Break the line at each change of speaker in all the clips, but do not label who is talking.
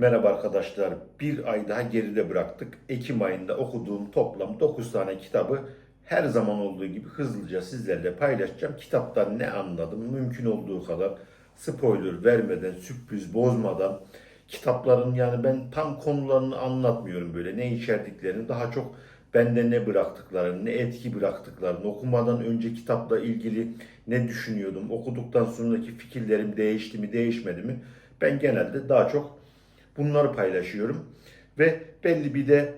Merhaba arkadaşlar. Bir ay daha geride bıraktık. Ekim ayında okuduğum toplam 9 tane kitabı her zaman olduğu gibi hızlıca sizlerle paylaşacağım. Kitaptan ne anladım? Mümkün olduğu kadar spoiler vermeden, sürpriz bozmadan kitapların yani ben tam konularını anlatmıyorum böyle. Ne içerdiklerini daha çok bende ne bıraktıklarını, ne etki bıraktıklarını, okumadan önce kitapla ilgili ne düşünüyordum, okuduktan sonraki fikirlerim değişti mi, değişmedi mi? Ben genelde daha çok Bunları paylaşıyorum ve belli bir de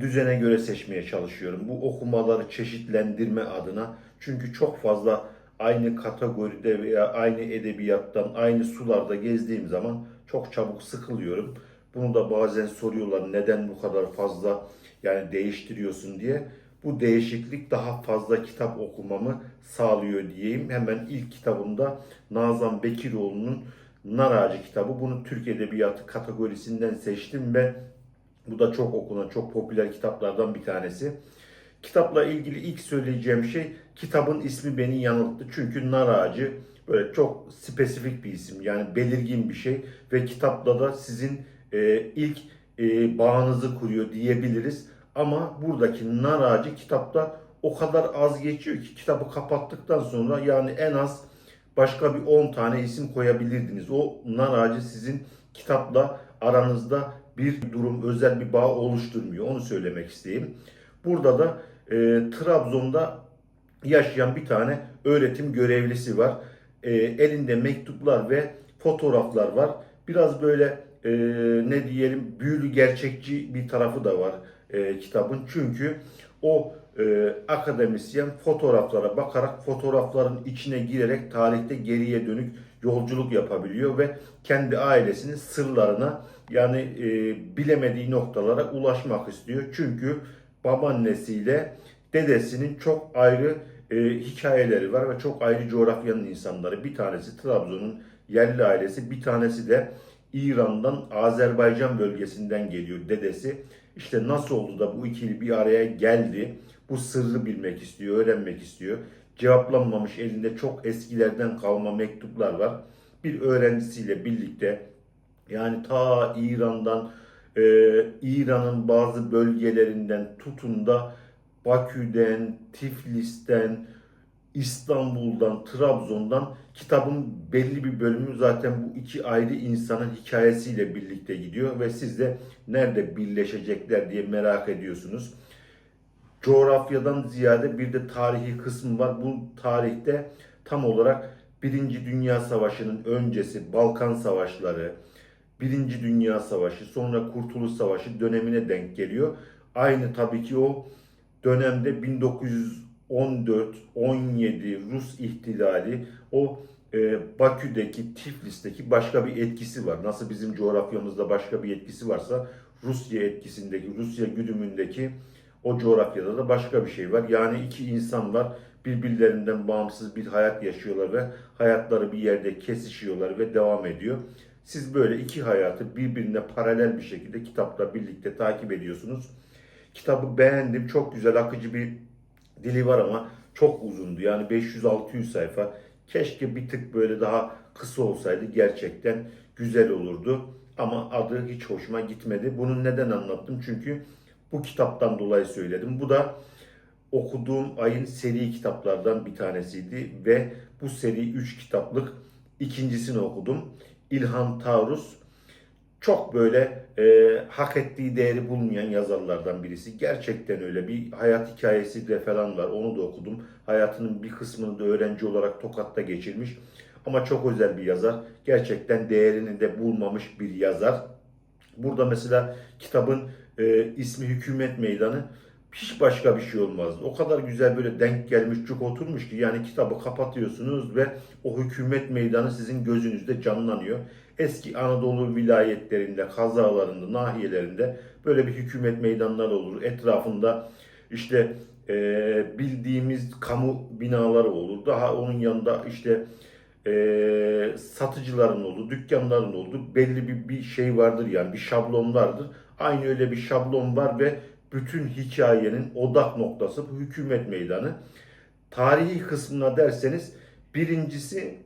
düzene göre seçmeye çalışıyorum. Bu okumaları çeşitlendirme adına. Çünkü çok fazla aynı kategoride veya aynı edebiyattan, aynı sularda gezdiğim zaman çok çabuk sıkılıyorum. Bunu da bazen soruyorlar neden bu kadar fazla yani değiştiriyorsun diye. Bu değişiklik daha fazla kitap okumamı sağlıyor diyeyim. Hemen ilk kitabımda Nazan Bekiroğlu'nun Nar Ağacı kitabı. Bunu Türk Edebiyatı kategorisinden seçtim ve bu da çok okunan, çok popüler kitaplardan bir tanesi. Kitapla ilgili ilk söyleyeceğim şey kitabın ismi beni yanılttı. Çünkü nar ağacı böyle çok spesifik bir isim. Yani belirgin bir şey ve kitapla da sizin e, ilk e, bağınızı kuruyor diyebiliriz. Ama buradaki nar ağacı kitapta o kadar az geçiyor ki kitabı kapattıktan sonra yani en az başka bir 10 tane isim koyabilirdiniz. O nar ağacı sizin kitapla aranızda bir durum, özel bir bağ oluşturmuyor. Onu söylemek isteyeyim. Burada da e, Trabzon'da yaşayan bir tane öğretim görevlisi var. E, elinde mektuplar ve fotoğraflar var. Biraz böyle e, ne diyelim büyülü gerçekçi bir tarafı da var e, kitabın. Çünkü o e, akademisyen fotoğraflara bakarak fotoğrafların içine girerek tarihte geriye dönük yolculuk yapabiliyor ve kendi ailesinin sırlarına yani e, bilemediği noktalara ulaşmak istiyor. Çünkü babaannesiyle dedesinin çok ayrı e, hikayeleri var ve çok ayrı coğrafyanın insanları. Bir tanesi Trabzon'un yerli ailesi, bir tanesi de İran'dan Azerbaycan bölgesinden geliyor dedesi. İşte nasıl oldu da bu ikili bir araya geldi? Bu sırrı bilmek istiyor, öğrenmek istiyor. Cevaplanmamış elinde çok eskilerden kalma mektuplar var. Bir öğrencisiyle birlikte yani ta İran'dan e, İran'ın bazı bölgelerinden tutun da Bakü'den, Tiflis'ten, İstanbul'dan, Trabzon'dan kitabın belli bir bölümü zaten bu iki ayrı insanın hikayesiyle birlikte gidiyor ve siz de nerede birleşecekler diye merak ediyorsunuz. Coğrafyadan ziyade bir de tarihi kısmı var. Bu tarihte tam olarak Birinci Dünya Savaşı'nın öncesi Balkan Savaşları, Birinci Dünya Savaşı, sonra Kurtuluş Savaşı dönemine denk geliyor. Aynı tabii ki o dönemde 1914-17 Rus ihtilali o e, Bakü'deki, Tiflis'teki başka bir etkisi var. Nasıl bizim coğrafyamızda başka bir etkisi varsa Rusya etkisindeki, Rusya güdümündeki o coğrafyada da başka bir şey var. Yani iki insan var birbirlerinden bağımsız bir hayat yaşıyorlar ve hayatları bir yerde kesişiyorlar ve devam ediyor. Siz böyle iki hayatı birbirine paralel bir şekilde kitapla birlikte takip ediyorsunuz. Kitabı beğendim. Çok güzel akıcı bir dili var ama çok uzundu. Yani 500-600 sayfa. Keşke bir tık böyle daha kısa olsaydı gerçekten güzel olurdu. Ama adı hiç hoşuma gitmedi. Bunu neden anlattım? Çünkü bu kitaptan dolayı söyledim. Bu da okuduğum ayın seri kitaplardan bir tanesiydi ve bu seri 3 kitaplık ikincisini okudum. İlhan Taurus çok böyle e, hak ettiği değeri bulmayan yazarlardan birisi. Gerçekten öyle bir hayat hikayesi de falan var. Onu da okudum. Hayatının bir kısmını da öğrenci olarak Tokat'ta geçirmiş. Ama çok özel bir yazar. Gerçekten değerini de bulmamış bir yazar. Burada mesela kitabın e, ismi Hükümet Meydanı hiç başka bir şey olmazdı. O kadar güzel böyle denk gelmiş, çok oturmuş ki yani kitabı kapatıyorsunuz ve o hükümet meydanı sizin gözünüzde canlanıyor. Eski Anadolu vilayetlerinde, kazalarında, nahiyelerinde böyle bir hükümet meydanları olur. Etrafında işte e, bildiğimiz kamu binaları olur. Daha onun yanında işte e, satıcıların olduğu, dükkanların olduğu belli bir, bir şey vardır yani bir şablon vardır. Aynı öyle bir şablon var ve bütün hikayenin odak noktası bu hükümet meydanı. Tarihi kısmına derseniz birincisi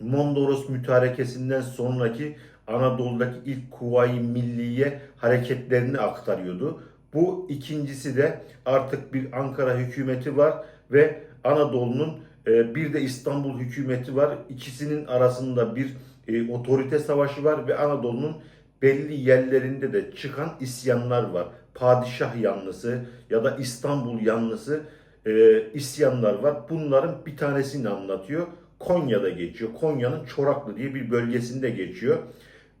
Mondros mütarekesinden sonraki Anadolu'daki ilk Kuvayi Milliye hareketlerini aktarıyordu. Bu ikincisi de artık bir Ankara hükümeti var ve Anadolu'nun e, bir de İstanbul hükümeti var. İkisinin arasında bir e, otorite savaşı var ve Anadolu'nun belli yerlerinde de çıkan isyanlar var. Padişah yanlısı ya da İstanbul yanlısı e, isyanlar var. Bunların bir tanesini anlatıyor. Konya'da geçiyor. Konya'nın Çoraklı diye bir bölgesinde geçiyor.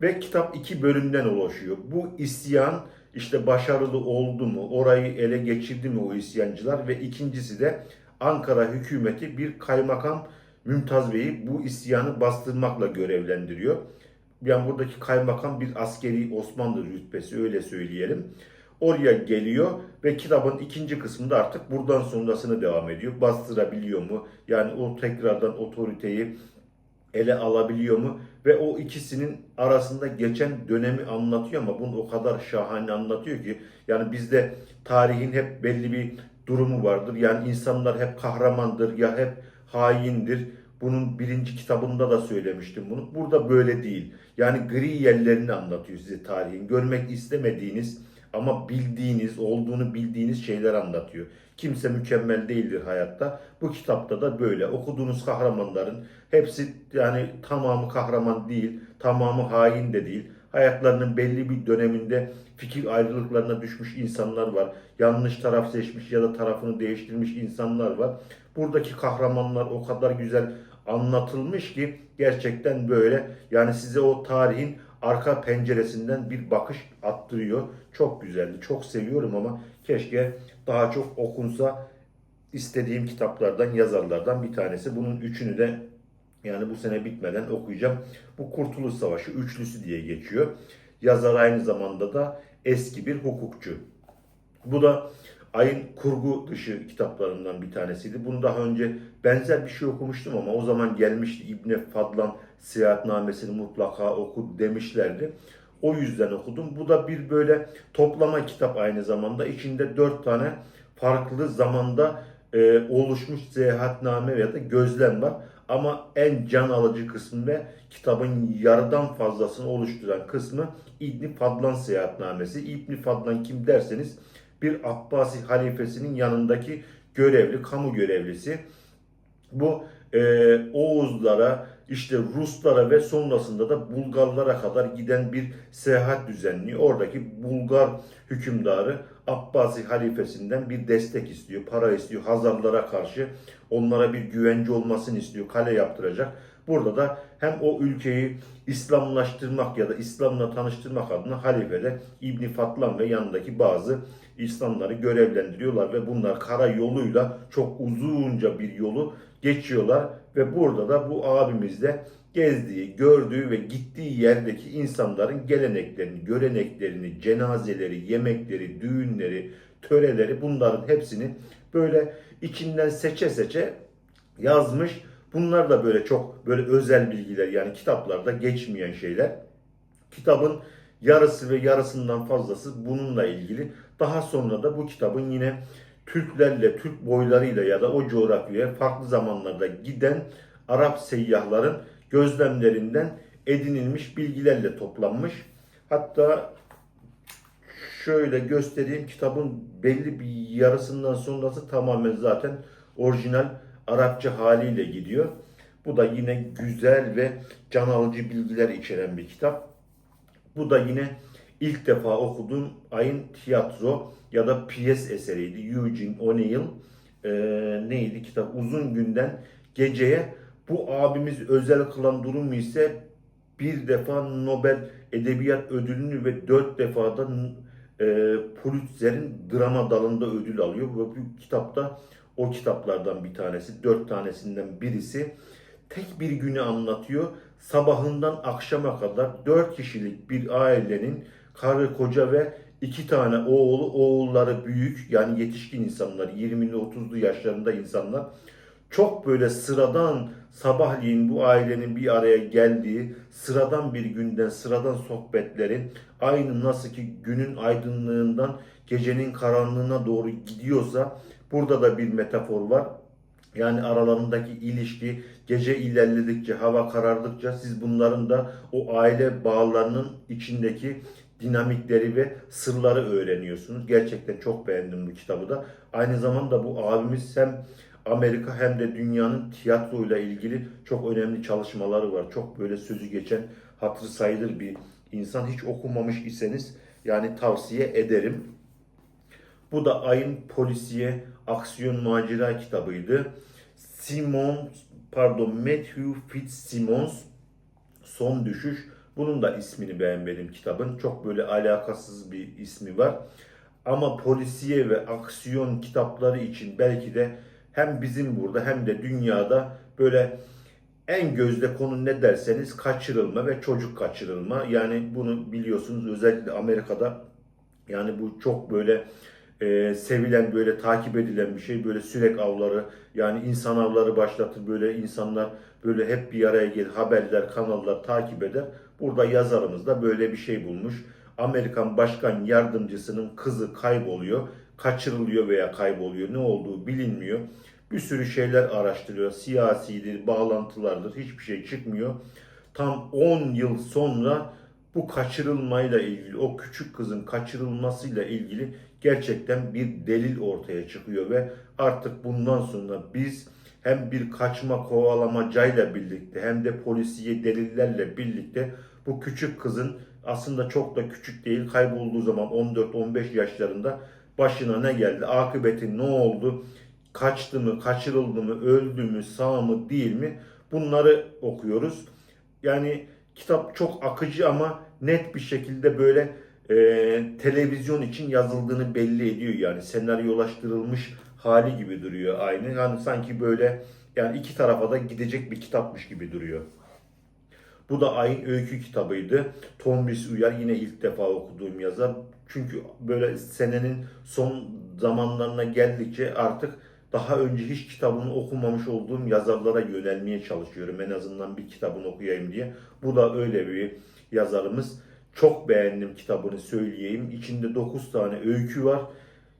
Ve kitap iki bölümden oluşuyor. Bu isyan işte başarılı oldu mu, orayı ele geçirdi mi o isyancılar ve ikincisi de Ankara hükümeti bir kaymakam Mümtaz Bey'i bu isyanı bastırmakla görevlendiriyor. Yani buradaki kaymakam bir askeri Osmanlı rütbesi öyle söyleyelim. Oraya geliyor ve kitabın ikinci kısmında artık buradan sonrasını devam ediyor. Bastırabiliyor mu? Yani o tekrardan otoriteyi ele alabiliyor mu? Ve o ikisinin arasında geçen dönemi anlatıyor ama bunu o kadar şahane anlatıyor ki yani bizde tarihin hep belli bir durumu vardır. Yani insanlar hep kahramandır ya hep haindir. Bunun birinci kitabında da söylemiştim bunu. Burada böyle değil. Yani gri yerlerini anlatıyor size tarihin. Görmek istemediğiniz ama bildiğiniz, olduğunu bildiğiniz şeyler anlatıyor. Kimse mükemmel değildir hayatta. Bu kitapta da böyle. Okuduğunuz kahramanların hepsi yani tamamı kahraman değil, tamamı hain de değil. Hayatlarının belli bir döneminde fikir ayrılıklarına düşmüş insanlar var. Yanlış taraf seçmiş ya da tarafını değiştirmiş insanlar var. Buradaki kahramanlar o kadar güzel anlatılmış ki gerçekten böyle yani size o tarihin arka penceresinden bir bakış attırıyor. Çok güzeldi. Çok seviyorum ama keşke daha çok okunsa istediğim kitaplardan, yazarlardan bir tanesi. Bunun üçünü de yani bu sene bitmeden okuyacağım. Bu Kurtuluş Savaşı üçlüsü diye geçiyor. Yazar aynı zamanda da eski bir hukukçu. Bu da ayın kurgu dışı kitaplarından bir tanesiydi. Bunu daha önce benzer bir şey okumuştum ama o zaman gelmişti İbni Fadlan seyahatnamesini mutlaka oku demişlerdi. O yüzden okudum. Bu da bir böyle toplama kitap aynı zamanda. İçinde dört tane farklı zamanda e, oluşmuş seyahatname ya da gözlem var. Ama en can alıcı kısmı ve kitabın yarıdan fazlasını oluşturan kısmı İbni Fadlan seyahatnamesi. İbni Fadlan kim derseniz bir Abbasi halifesinin yanındaki görevli, kamu görevlisi. Bu e, Oğuzlara, işte Ruslara ve sonrasında da Bulgarlara kadar giden bir seyahat düzenliyor. Oradaki Bulgar hükümdarı Abbasi halifesinden bir destek istiyor, para istiyor Hazarlara karşı. Onlara bir güvence olmasını istiyor, kale yaptıracak. Burada da hem o ülkeyi İslamlaştırmak ya da İslam'la tanıştırmak adına halifede İbni Fatlan ve yanındaki bazı İslamları görevlendiriyorlar ve bunlar kara yoluyla çok uzunca bir yolu geçiyorlar ve burada da bu abimiz de gezdiği, gördüğü ve gittiği yerdeki insanların geleneklerini, göreneklerini, cenazeleri, yemekleri, düğünleri, töreleri bunların hepsini böyle içinden seçe seçe yazmış. Bunlar da böyle çok böyle özel bilgiler yani kitaplarda geçmeyen şeyler. Kitabın yarısı ve yarısından fazlası bununla ilgili. Daha sonra da bu kitabın yine Türklerle, Türk boylarıyla ya da o coğrafyaya farklı zamanlarda giden Arap seyyahların gözlemlerinden edinilmiş bilgilerle toplanmış. Hatta şöyle göstereyim kitabın belli bir yarısından sonrası tamamen zaten orijinal Arapça haliyle gidiyor. Bu da yine güzel ve can alıcı bilgiler içeren bir kitap. Bu da yine ilk defa okuduğum ayın tiyatro ya da piyes eseriydi. Eugene O'Neill e, neydi kitap? Uzun günden geceye bu abimiz özel kılan durumu ise bir defa Nobel Edebiyat Ödülünü ve dört defa da e, Pulitzer'in drama dalında ödül alıyor. Bu kitapta o kitaplardan bir tanesi, dört tanesinden birisi tek bir günü anlatıyor. Sabahından akşama kadar dört kişilik bir ailenin karı, koca ve iki tane oğlu, oğulları büyük yani yetişkin insanlar, 20'li 30'lu yaşlarında insanlar. Çok böyle sıradan sabahleyin bu ailenin bir araya geldiği sıradan bir günden sıradan sohbetlerin aynı nasıl ki günün aydınlığından gecenin karanlığına doğru gidiyorsa burada da bir metafor var. Yani aralarındaki ilişki gece ilerledikçe, hava karardıkça siz bunların da o aile bağlarının içindeki dinamikleri ve sırları öğreniyorsunuz. Gerçekten çok beğendim bu kitabı da. Aynı zamanda bu abimiz hem Amerika hem de dünyanın tiyatroyla ilgili çok önemli çalışmaları var. Çok böyle sözü geçen, hatırı sayılır bir insan. Hiç okumamış iseniz yani tavsiye ederim. Bu da Ayın Polisiye Aksiyon Macera kitabıydı. Simon, pardon Matthew Fitzsimmons Son Düşüş. Bunun da ismini beğenmedim kitabın. Çok böyle alakasız bir ismi var. Ama polisiye ve aksiyon kitapları için belki de hem bizim burada hem de dünyada böyle en gözde konu ne derseniz kaçırılma ve çocuk kaçırılma. Yani bunu biliyorsunuz özellikle Amerika'da yani bu çok böyle e, sevilen böyle takip edilen bir şey. Böyle sürek avları yani insan avları başlatır böyle insanlar böyle hep bir araya gelir haberler kanallar takip eder. Burada yazarımız da böyle bir şey bulmuş. Amerikan Başkan Yardımcısının kızı kayboluyor, kaçırılıyor veya kayboluyor. Ne olduğu bilinmiyor. Bir sürü şeyler araştırıyor. Siyasidir, bağlantılardır. Hiçbir şey çıkmıyor. Tam 10 yıl sonra bu kaçırılmayla ilgili, o küçük kızın kaçırılmasıyla ilgili gerçekten bir delil ortaya çıkıyor ve artık bundan sonra biz hem bir kaçma kovalamacayla birlikte hem de polisiye delillerle birlikte bu küçük kızın aslında çok da küçük değil kaybolduğu zaman 14-15 yaşlarında başına ne geldi, akıbeti ne oldu, kaçtı mı, kaçırıldı mı, öldü mü, sağ mı, değil mi? Bunları okuyoruz. Yani kitap çok akıcı ama net bir şekilde böyle e, televizyon için yazıldığını belli ediyor yani senaryolaştırılmış hali gibi duruyor aynı. Yani sanki böyle yani iki tarafa da gidecek bir kitapmış gibi duruyor. Bu da Ayın Öykü kitabıydı. Tomris Uyar yine ilk defa okuduğum yazar. Çünkü böyle senenin son zamanlarına geldikçe artık daha önce hiç kitabını okumamış olduğum yazarlara yönelmeye çalışıyorum. En azından bir kitabını okuyayım diye. Bu da öyle bir yazarımız. Çok beğendim kitabını söyleyeyim. İçinde 9 tane öykü var.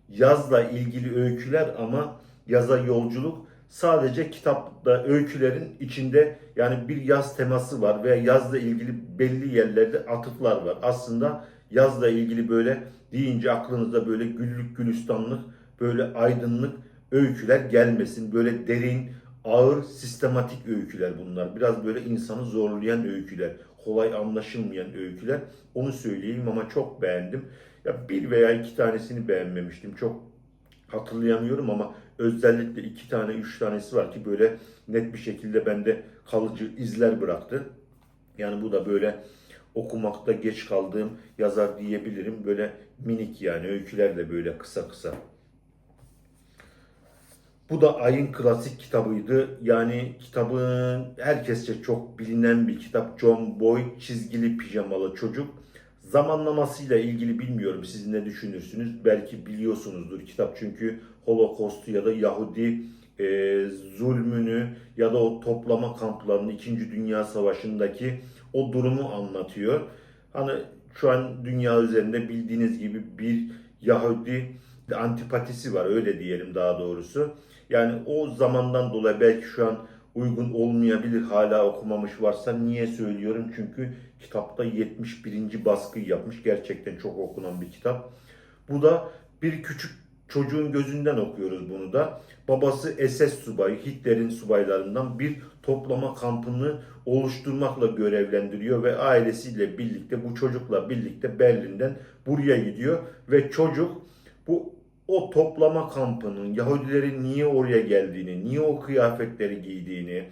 Yazla ilgili öyküler ama yaza yolculuk. Sadece kitapta öykülerin içinde yani bir yaz teması var veya yazla ilgili belli yerlerde atıflar var. Aslında yazla ilgili böyle deyince aklınıza böyle güllük gülistanlık, böyle aydınlık öyküler gelmesin. Böyle derin, ağır, sistematik öyküler bunlar. Biraz böyle insanı zorlayan öyküler. Kolay anlaşılmayan öyküler. Onu söyleyeyim ama çok beğendim. Ya bir veya iki tanesini beğenmemiştim. Çok hatırlayamıyorum ama özellikle iki tane, üç tanesi var ki böyle net bir şekilde bende kalıcı izler bıraktı. Yani bu da böyle okumakta geç kaldığım yazar diyebilirim. Böyle minik yani öyküler de böyle kısa kısa. Bu da Ay'ın klasik kitabıydı. Yani kitabın herkesçe çok bilinen bir kitap. John Boy çizgili pijamalı çocuk. Zamanlamasıyla ilgili bilmiyorum siz ne düşünürsünüz. Belki biliyorsunuzdur kitap çünkü Holocaust'u ya da Yahudi e, zulmünü ya da o toplama kamplarının 2. Dünya Savaşı'ndaki o durumu anlatıyor. Hani şu an dünya üzerinde bildiğiniz gibi bir Yahudi antipatisi var öyle diyelim daha doğrusu. Yani o zamandan dolayı belki şu an uygun olmayabilir hala okumamış varsa niye söylüyorum? Çünkü kitapta 71. baskıyı yapmış. Gerçekten çok okunan bir kitap. Bu da bir küçük çocuğun gözünden okuyoruz bunu da. Babası SS subayı, Hitler'in subaylarından bir toplama kampını oluşturmakla görevlendiriyor ve ailesiyle birlikte bu çocukla birlikte Berlin'den buraya gidiyor ve çocuk bu o toplama kampının Yahudilerin niye oraya geldiğini, niye o kıyafetleri giydiğini,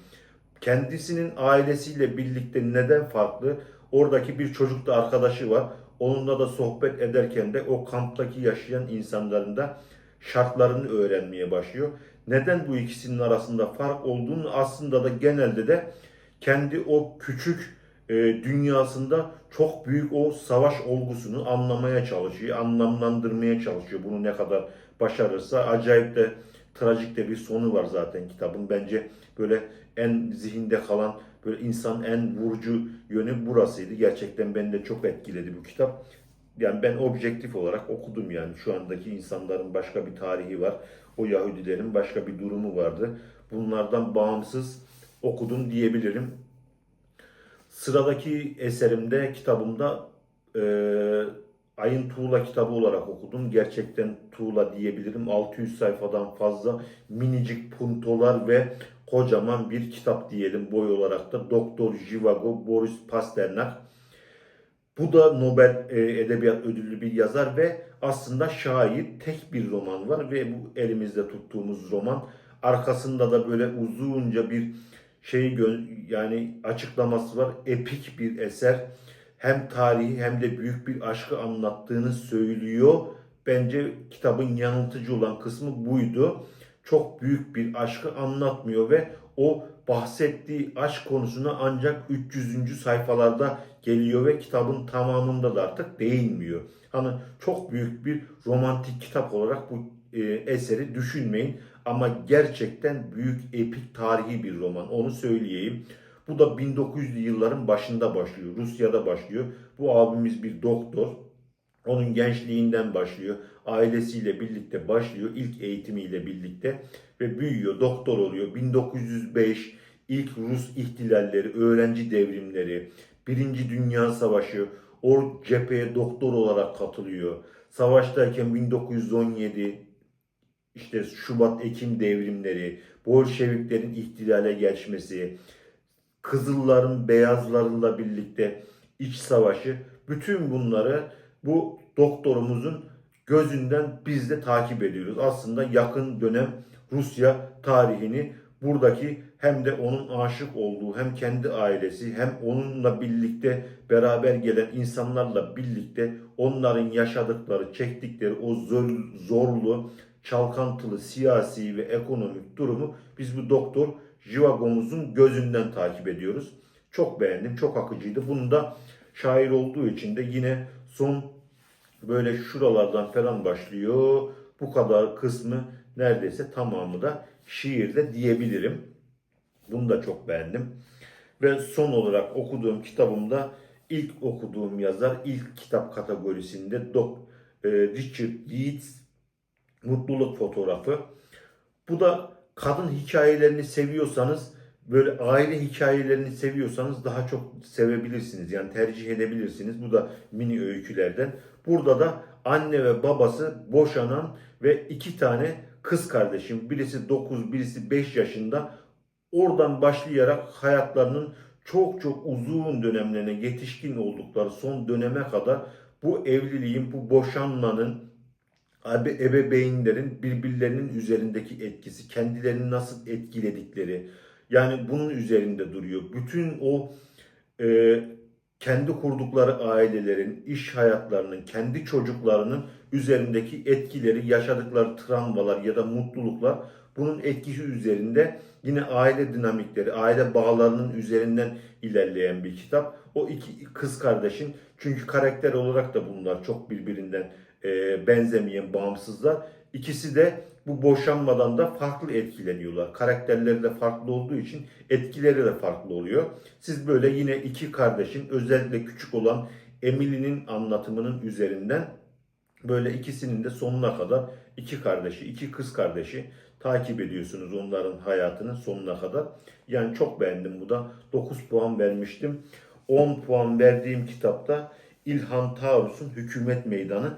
kendisinin ailesiyle birlikte neden farklı, oradaki bir çocuk da arkadaşı var. Onunla da sohbet ederken de o kamptaki yaşayan insanların da şartlarını öğrenmeye başlıyor. Neden bu ikisinin arasında fark olduğunu aslında da genelde de kendi o küçük e, dünyasında çok büyük o savaş olgusunu anlamaya çalışıyor, anlamlandırmaya çalışıyor. Bunu ne kadar başarırsa acayip de trajik de bir sonu var zaten kitabın. Bence böyle en zihinde kalan böyle insan en vurucu yönü burasıydı. Gerçekten beni de çok etkiledi bu kitap. Yani ben objektif olarak okudum yani şu andaki insanların başka bir tarihi var. O Yahudilerin başka bir durumu vardı. bunlardan bağımsız okudum diyebilirim. Sıradaki eserimde, kitabımda e, Ayın Tuğla kitabı olarak okudum. Gerçekten tuğla diyebilirim. 600 sayfadan fazla minicik puntolar ve kocaman bir kitap diyelim boy olarak da. Doktor Jivago Boris Pasternak. Bu da Nobel e, Edebiyat Ödüllü bir yazar ve aslında şair tek bir roman var ve bu elimizde tuttuğumuz roman arkasında da böyle uzunca bir şey yani açıklaması var. Epik bir eser. Hem tarihi hem de büyük bir aşkı anlattığını söylüyor. Bence kitabın yanıltıcı olan kısmı buydu. Çok büyük bir aşkı anlatmıyor ve o bahsettiği aşk konusuna ancak 300. sayfalarda geliyor ve kitabın tamamında da artık değinmiyor. Hani çok büyük bir romantik kitap olarak bu e, eseri düşünmeyin ama gerçekten büyük epik tarihi bir roman onu söyleyeyim. Bu da 1900'lü yılların başında başlıyor. Rusya'da başlıyor. Bu abimiz bir doktor. Onun gençliğinden başlıyor. Ailesiyle birlikte başlıyor. ilk eğitimiyle birlikte ve büyüyor. Doktor oluyor. 1905 ilk Rus ihtilalleri, öğrenci devrimleri, Birinci Dünya Savaşı, o cepheye doktor olarak katılıyor. Savaştayken 1917 işte Şubat-Ekim devrimleri, Bolşeviklerin ihtilale geçmesi, Kızılların beyazlarıyla birlikte iç savaşı, bütün bunları bu doktorumuzun gözünden biz de takip ediyoruz. Aslında yakın dönem Rusya tarihini buradaki hem de onun aşık olduğu hem kendi ailesi hem onunla birlikte beraber gelen insanlarla birlikte onların yaşadıkları, çektikleri o zor, zorlu, çalkantılı siyasi ve ekonomik durumu biz bu doktor Jivagomuz'un gözünden takip ediyoruz. Çok beğendim, çok akıcıydı. Bunu da şair olduğu için de yine son böyle şuralardan falan başlıyor. Bu kadar kısmı neredeyse tamamı da şiirde diyebilirim. Bunu da çok beğendim. Ve son olarak okuduğum kitabımda ilk okuduğum yazar ilk kitap kategorisinde Dok e, Richard Yeats Mutluluk Fotoğrafı. Bu da kadın hikayelerini seviyorsanız böyle aile hikayelerini seviyorsanız daha çok sevebilirsiniz. Yani tercih edebilirsiniz. Bu da mini öykülerden. Burada da anne ve babası boşanan ve iki tane kız kardeşim. Birisi 9, birisi 5 yaşında. Oradan başlayarak hayatlarının çok çok uzun dönemlerine yetişkin oldukları son döneme kadar bu evliliğin, bu boşanmanın, ebeveynlerin birbirlerinin üzerindeki etkisi, kendilerini nasıl etkiledikleri, yani bunun üzerinde duruyor. Bütün o e, kendi kurdukları ailelerin, iş hayatlarının, kendi çocuklarının üzerindeki etkileri, yaşadıkları travmalar ya da mutluluklar bunun etkisi üzerinde yine aile dinamikleri, aile bağlarının üzerinden ilerleyen bir kitap. O iki kız kardeşin çünkü karakter olarak da bunlar çok birbirinden e, benzemeyen bağımsızlar. İkisi de bu boşanmadan da farklı etkileniyorlar. Karakterleri de farklı olduğu için etkileri de farklı oluyor. Siz böyle yine iki kardeşin özellikle küçük olan Emily'nin anlatımının üzerinden böyle ikisinin de sonuna kadar iki kardeşi, iki kız kardeşi takip ediyorsunuz onların hayatının sonuna kadar. Yani çok beğendim bu da. 9 puan vermiştim. 10 puan verdiğim kitapta İlhan Taurus'un Hükümet Meydanı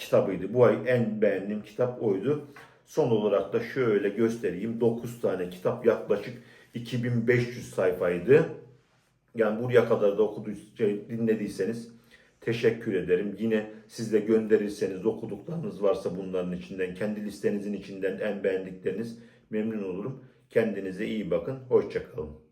kitabıydı. Bu ay en beğendiğim kitap oydu. Son olarak da şöyle göstereyim. 9 tane kitap yaklaşık 2500 sayfaydı. Yani buraya kadar da okuduysanız, şey, dinlediyseniz teşekkür ederim. Yine siz de gönderirseniz okuduklarınız varsa bunların içinden, kendi listenizin içinden en beğendikleriniz memnun olurum. Kendinize iyi bakın. Hoşçakalın.